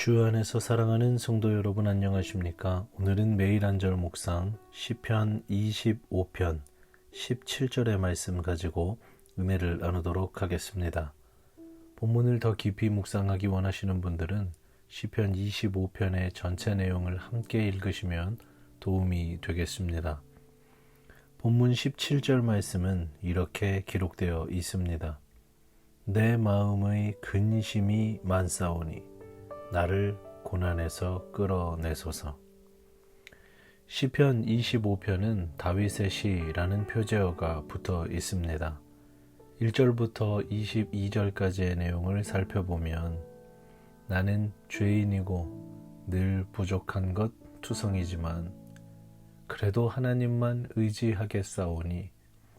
주 안에서 사랑하는 성도 여러분 안녕하십니까? 오늘은 매일 한절 묵상 시편 25편 17절의 말씀 가지고 은혜를 나누도록 하겠습니다. 본문을 더 깊이 묵상하기 원하시는 분들은 시편 25편의 전체 내용을 함께 읽으시면 도움이 되겠습니다. 본문 17절 말씀은 이렇게 기록되어 있습니다. 내 마음의 근심이 많사오니 나를 고난에서 끌어내소서. 시편 25편은 다윗의 시라는 표제어가 붙어 있습니다. 1절부터 22절까지의 내용을 살펴보면 나는 죄인이고 늘 부족한 것 투성이지만 그래도 하나님만 의지하겠사오니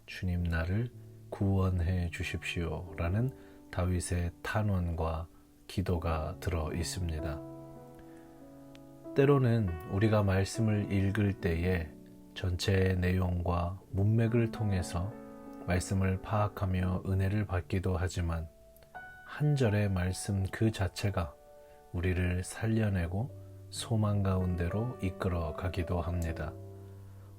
주님 나를 구원해 주십시오 라는 다윗의 탄원과 기도가 들어 있습니다. 때로는 우리가 말씀을 읽을 때에 전체의 내용과 문맥을 통해서 말씀을 파악하며 은혜를 받기도 하지만 한 절의 말씀 그 자체가 우리를 살려내고 소망 가운데로 이끌어 가기도 합니다.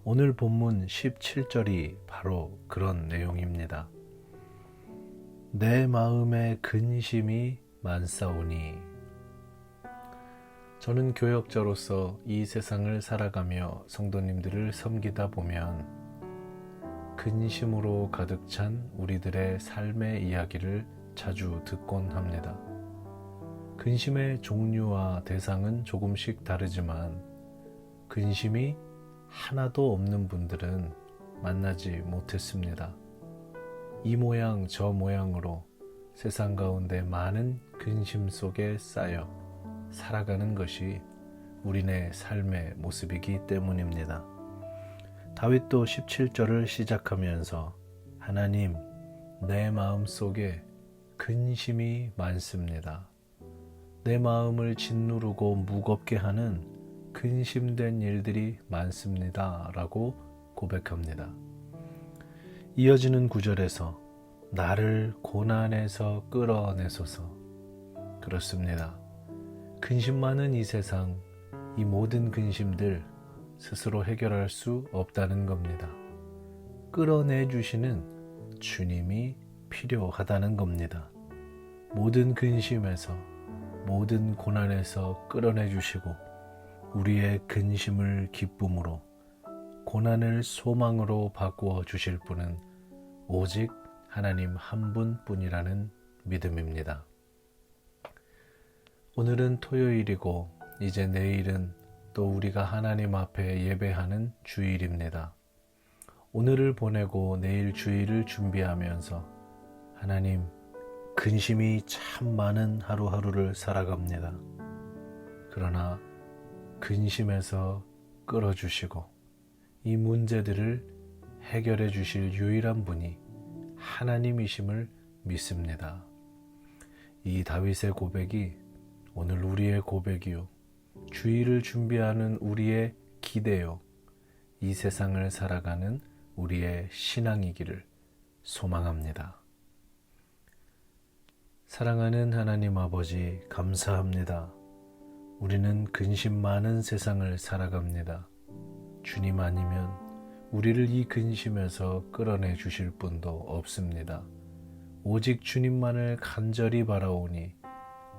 오늘 본문 17절이 바로 그런 내용입니다. 내 마음의 근심이 만사오니 저는 교역자로서 이 세상을 살아가며 성도님들을 섬기다 보면 근심으로 가득 찬 우리들의 삶의 이야기를 자주 듣곤 합니다. 근심의 종류와 대상은 조금씩 다르지만 근심이 하나도 없는 분들은 만나지 못했습니다. 이 모양 저 모양으로 세상 가운데 많은 근심 속에 쌓여 살아가는 것이 우리네 삶의 모습이기 때문입니다. 다윗도 17절을 시작하면서 하나님, 내 마음 속에 근심이 많습니다. 내 마음을 짓누르고 무겁게 하는 근심된 일들이 많습니다. 라고 고백합니다. 이어지는 구절에서 나를 고난에서 끌어내소서. 그렇습니다. 근심 많은 이 세상, 이 모든 근심들 스스로 해결할 수 없다는 겁니다. 끌어내 주시는 주님이 필요하다는 겁니다. 모든 근심에서, 모든 고난에서 끌어내 주시고, 우리의 근심을 기쁨으로, 고난을 소망으로 바꾸어 주실 분은 오직 하나님 한 분뿐이라는 믿음입니다. 오늘은 토요일이고 이제 내일은 또 우리가 하나님 앞에 예배하는 주일입니다. 오늘을 보내고 내일 주일을 준비하면서 하나님 근심이 참 많은 하루하루를 살아갑니다. 그러나 근심에서 끌어주시고 이 문제들을 해결해 주실 유일한 분이 하나님이심을 믿습니다. 이 다윗의 고백이 오늘 우리의 고백이요. 주의를 준비하는 우리의 기대요. 이 세상을 살아가는 우리의 신앙이기를 소망합니다. 사랑하는 하나님 아버지, 감사합니다. 우리는 근심 많은 세상을 살아갑니다. 주님 아니면 우리를 이 근심에서 끌어내 주실 분도 없습니다. 오직 주님만을 간절히 바라오니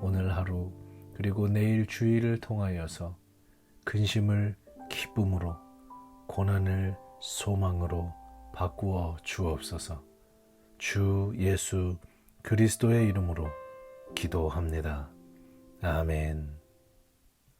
오늘 하루 그리고 내일 주일을 통하여서 근심을 기쁨으로 고난을 소망으로 바꾸어 주옵소서. 주 예수 그리스도의 이름으로 기도합니다. 아멘.